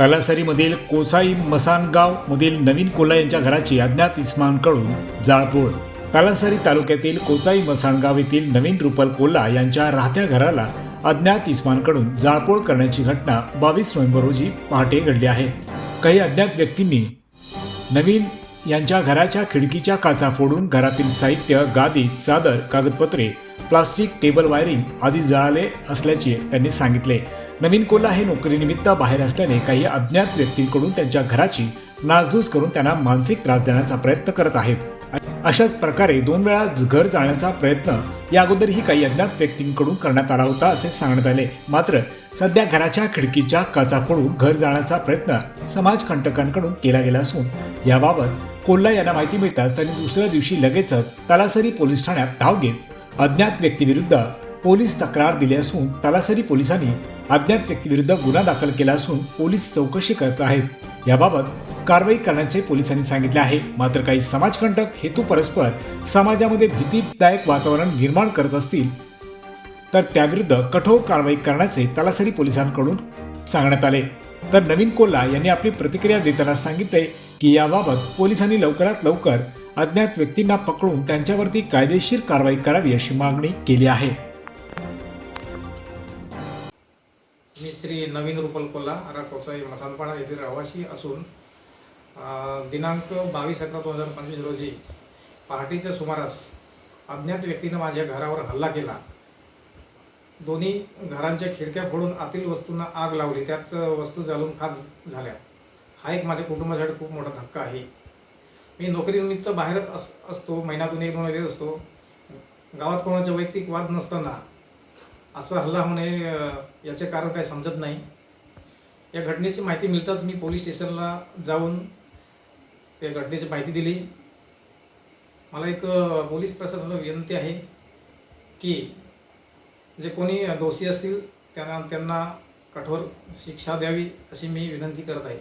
तलासरीमधील कोसाई मसानगाव मधील नवीन कोल्हा यांच्या घराची अज्ञात इस्मानकडून जाळपोळ. तलासरी तालुक्यातील कोचाई मसाणगाव येथील नवीन रुपल कोल्हा यांच्या राहत्या घराला अज्ञात इस्मानकडून जाळपोळ करण्याची घटना बावीस नोव्हेंबर रोजी पहाटे घडली आहे. काही अज्ञात व्यक्तींनी नवीन यांच्या घराच्या खिडकीच्या काचा फोडून घरातील साहित्य गादी चादर कागदपत्रे प्लास्टिक टेबल वायरिंग आदी जळाले असल्याचे त्यांनी सांगितले. नवीन कोल्हा हे नोकरीनिमित्त बाहेर असल्याने काही अज्ञात व्यक्तींकडून त्यांच्या घराची नासधूस करून त्यांना मानसिक त्रास देण्याचा प्रयत्न करत आहेत. अशाच प्रकारे दोन वेळा घर जाण्याचा प्रयत्न या अगोदरही काही अज्ञात व्यक्तींकडून करण्यात आला होता असे सांगण्यात आले. मात्र सध्या घराच्या खिडकीच्या काचा पडून घर जाण्याचा प्रयत्न समाजकंटकांकडून केला गेला असून याबाबत कोल्हा यांना माहिती मिळताच त्यांनी दुसऱ्या दिवशी लगेचच तलासरी पोलीस ठाण्यात धाव घेत अज्ञात व्यक्तीविरुद्ध पोलीस तक्रार दिली असून तलासरी पोलिसांनी अज्ञात व्यक्तीविरुद्ध गुन्हा दाखल केला असून पोलीस चौकशी करत आहेत. याबाबत कारवाई करण्याचे पोलिसांनी सांगितले आहे. मात्र काही समाजकंटक हेतू परस्पर समाजामध्ये भीतीदायक वातावरण निर्माण करत असतील तर त्याविरुद्ध कठोर कारवाई करण्याचे तलासरी पोलिसांकडून सांगण्यात आले. तर नवीन कोल्हा यांनी आपली प्रतिक्रिया देताना सांगितले की याबाबत पोलिसांनी लवकरात लवकर अज्ञात व्यक्तींना पकडून त्यांच्यावरती कायदेशीर कारवाई करावी अशी मागणी केली आहे. मी श्री नवीन रुपल कोल्हा राकोसाई मसानपाडा येथील रहिवासी असून दिनांक बावीस अकरा दोन हजार पंचवीस रोजी पहाटेच्या सुमारास अज्ञात व्यक्तीनं माझ्या घरावर हल्ला केला. दोन्ही घरांच्या खिडक्या फोडून आतील वस्तूंना आग लावली. त्यात वस्तू जाळून खाक झाल्या. हा एक माझ्या कुटुंबासाठी खूप मोठा धक्का आहे. मी नोकरीनिमित्त बाहेर अस असतो महिन्यातून एक दोन वेळेस असतो. गावात कोणाचे वैयक्तिक वाद नसताना असा हल्ला होणे याचे कारण काही समजत नाही. या घटनेची माहिती मिळताच मी पोलीस स्टेशनला जाऊन त्या घटनेची माहिती दिली. मला एक पोलीस प्रशासनाला विनंती आहे की जे कोणी दोषी असतील त्यांना त्यांना कठोर शिक्षा द्यावी अशी मी विनंती करत आहे.